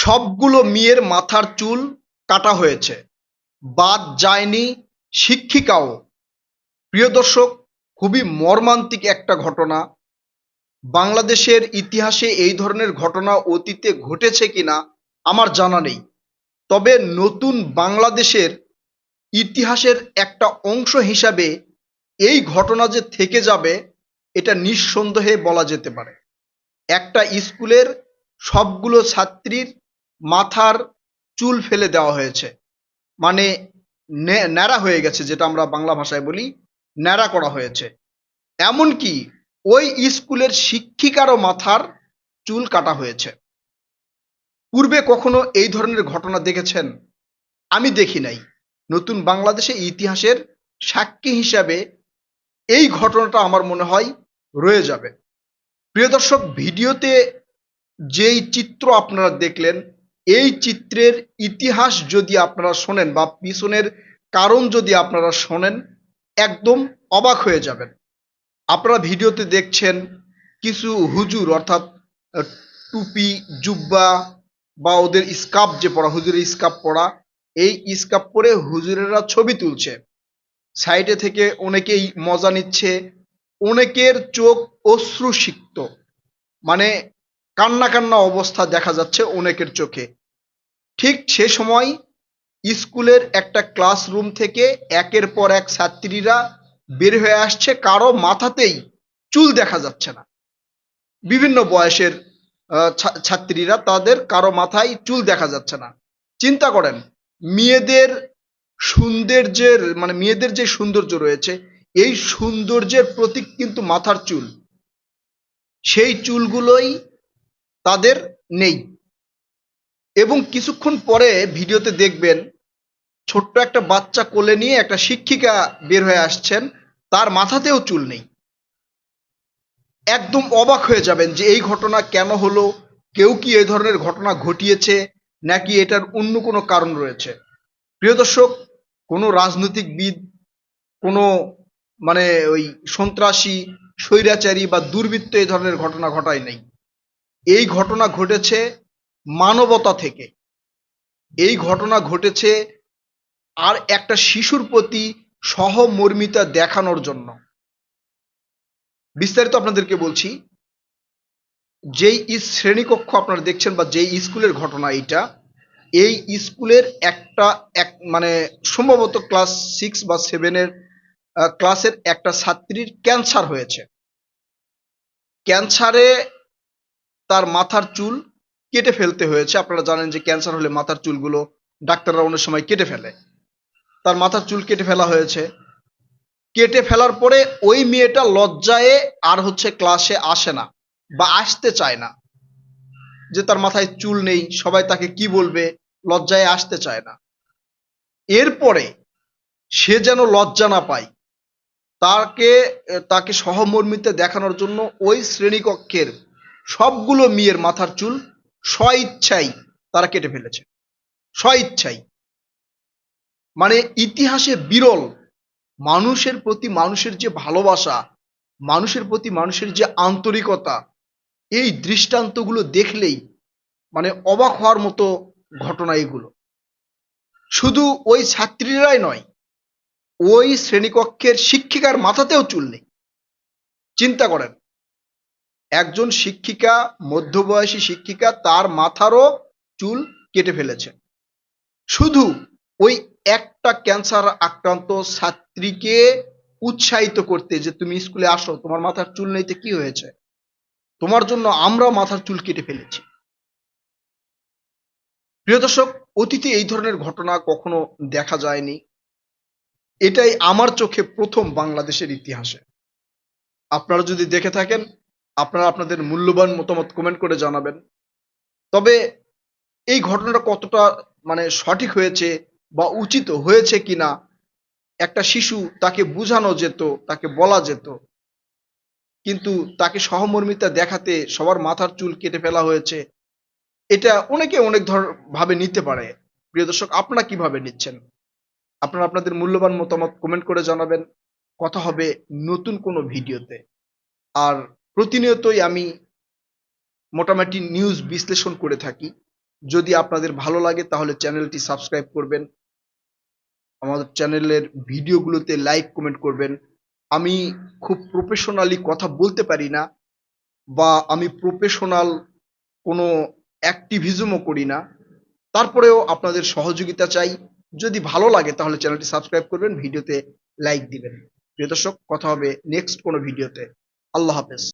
সবগুলো মেয়ের মাথার চুল কাটা হয়েছে। বাদ যায়নি শিক্ষিকাও। প্রিয় দর্শক, খুবই মর্মান্তিক একটা ঘটনা। বাংলাদেশের ইতিহাসে এই ধরনের ঘটনা অতীতে ঘটেছে কিনা আমার জানা নেই। তবে নতুন বাংলাদেশের ইতিহাসের একটা অংশ হিসাবে এই ঘটনা যে থেকে যাবে, এটা নিঃসন্দেহে বলা যেতে পারে। একটা স্কুলের সবগুলো ছাত্রীর মাথার চুল ফেলে দেওয়া হয়েছে। মানে ন্যাড়া হয়ে গেছে, যেটা আমরা বাংলা ভাষায় বলি ন্যাড়া করা হয়েছে। এমনকি ওই স্কুলের শিক্ষিকারও মাথার চুল কাটা হয়েছে। পূর্বে কখনো এই ধরনের ঘটনা দেখেছেন? আমি দেখি নাই। নতুন বাংলাদেশে ইতিহাসের সাক্ষী হিসাবে এই ঘটনাটা আমার মনে হয় রয়ে যাবে। প্রিয় দর্শক, ভিডিওতে যেই চিত্র আপনারা দেখলেন এই চিত্রের ইতিহাস যদি আপনারা শোনেন বা পিছনের কারণ যদি আপনারা শোনেন, একদম অবাক হয়ে যাবেন। আপনারা ভিডিওতে দেখছেন কিছু হুজুর, অর্থাৎ টুপি, জুব্বা বা ওদের স্কার্ফ যে পরা, হুজুরের স্কাপ পরা, এই স্কার্ফ পরে হুজুরেরা ছবি তুলছে। সাইডে থেকে অনেকেই মজা নিচ্ছে, অনেকের চোখ অশ্রুসিক্ত। মানে কান্না কান্না অবস্থা দেখা যাচ্ছে অনেকের চোখে। ঠিক সে সময় স্কুলের একটা ক্লাসরুম থেকে একের পর এক ছাত্রীরা বের হয়ে আসছে। কারও মাথাতেই চুল দেখা যাচ্ছে না। বিভিন্ন বয়সের ছাত্রীরা তাদের কারও মাথায় চুল দেখা যাচ্ছে না। চিন্তা করেন, মেয়েদের সৌন্দর্যের মানে মেয়েদের যে সৌন্দর্য রয়েছে, এই সৌন্দর্যের প্রতীক কিন্তু মাথার চুল। সেই চুলগুলোই তাদের নেই। এবং কিছুক্ষণ পরে ভিডিওতে দেখবেন ছোট্ট একটা বাচ্চা কোলে নিয়ে একটা শিক্ষিকা বের হয়ে আসছেন। তার মাথাতেও চুল নেই। একদম অবাক হয়ে যাবেন যে এই ঘটনা কেন হলো, কেউ কি এই ধরনের ঘটনা ঘটিয়েছে, নাকি এটার অন্য কোনো কারণ রয়েছে। প্রিয় দর্শক, কোনো রাজনৈতিকবিদ, কোনো মানে ওই সন্ত্রাসী, স্বৈরাচারী বা দুর্বৃত্ত এই ধরনের ঘটনা ঘটায় নাই। এই ঘটনা ঘটেছে মানবতা থেকে। এই ঘটনা ঘটেছে আর একটা শিশুর প্রতি সহমর্মিতা দেখানোর জন্য। বিস্তারিত আপনাদেরকে বলছি, যেই শ্রেণীকক্ষ আপনারা দেখছেন বা যেই স্কুলের ঘটনা এইটা, এই স্কুলের একটা এক মানে সম্ভবত ক্লাস সিক্স বা সেভেনের ক্লাসের একটা ছাত্রীর ক্যান্সার হয়েছে। ক্যান্সারে তার মাথার চুল কেটে ফেলতে হয়েছে। আপনারা জানেন যে ক্যান্সার হলে মাথার চুলগুলো ডাক্তাররা অনেক সময় কেটে ফেলে। তার মাথার চুল কেটে ফেলা হয়েছে। কেটে ফেলার পরে ওই মেয়েটা লজ্জায় আর হচ্ছে ক্লাসে আসে না বা আসতে চায় না। যে তার মাথায় চুল নেই, সবাই তাকে কি বলবে? লজ্জায় আসতে চায় না। এরপরে সে যেন লজ্জা না পায়, তাকে তাকে সহমর্মিতা দেখানোর জন্য ওই শ্রেণীকক্ষের সবগুলো মেয়ের মাথার চুল স্বইচ্ছাই তারা কেটে ফেলেছে। স্বইচ্ছাই। মানে ইতিহাসে বিরল। মানুষের প্রতি মানুষের যে ভালোবাসা, মানুষের প্রতি মানুষের যে আন্তরিকতা, এই দৃষ্টান্তগুলো দেখলেই মানে অবাক হওয়ার মতো ঘটনা এগুলো। শুধু ওই ছাত্রীরাই নয়, ওই শ্রেণীকক্ষের শিক্ষিকার মাথাতেও চুল নেই। চিন্তা করেন একজন শিক্ষিকা, মধ্যবয়সী শিক্ষিকা, তার মাথারও চুল কেটে ফেলেছে। শুধু ওই একটা ক্যান্সার আক্রান্ত ছাত্রীকে উৎসাহিত করতে যে, তুমি স্কুলে আসো, তোমার মাথার চুল নেইতে কি হয়েছে? তোমার জন্য আমরাও মাথার চুল কেটে ফেলেছি। প্রিয় দর্শক, অতীতে এই ধরনের ঘটনা কখনো দেখা যায়নি। এটাই আমার চোখে প্রথম বাংলাদেশের ইতিহাসে। আপনারা যদি দেখে থাকেন আপনারা আপনাদের মূল্যবান মতামত কমেন্ট করে জানাবেন। তবে এই ঘটনাটা কতটা মানে সঠিক হয়েছে বা উচিত হয়েছে কিনা, একটা শিশু তাকে বোঝানো যেত, তাকে বলা যেত, কিন্তু তাকে সহমর্মিতা দেখাতে সবার মাথার চুল কেটে ফেলা হয়েছে, এটা অনেকে অনেক ধর ভাবে নিতে পারে। প্রিয় দর্শক, আপনারা কীভাবে নিচ্ছেন? আপনারা আপনাদের মূল্যবান মতামত কমেন্ট করে জানাবেন। কথা হবে নতুন কোনো ভিডিওতে। আর প্রতিনিয়তই আমি মোটামুটি নিউজ বিশ্লেষণ করে থাকি। যদি আপনাদের ভালো লাগে, তাহলে চ্যানেলটি সাবস্ক্রাইব করবেন। আমাদের চ্যানেলের ভিডিওগুলোতে লাইক কমেন্ট করবেন। আমি খুব প্রফেশনালি কথা বলতে পারি না বা আমি প্রফেশনাল কোনো অ্যাক্টিভিজমও করি না। তারপরেও আপনাদের সহযোগিতা চাই। যদি ভালো লাগে, তাহলে চ্যানেলটি সাবস্ক্রাইব করবেন ভিডিওতে লাইক দিবেন। প্রিয় দর্শক, কথা হবে নেক্সট কোনো ভিডিওতে আল্লাহ হাফেজ।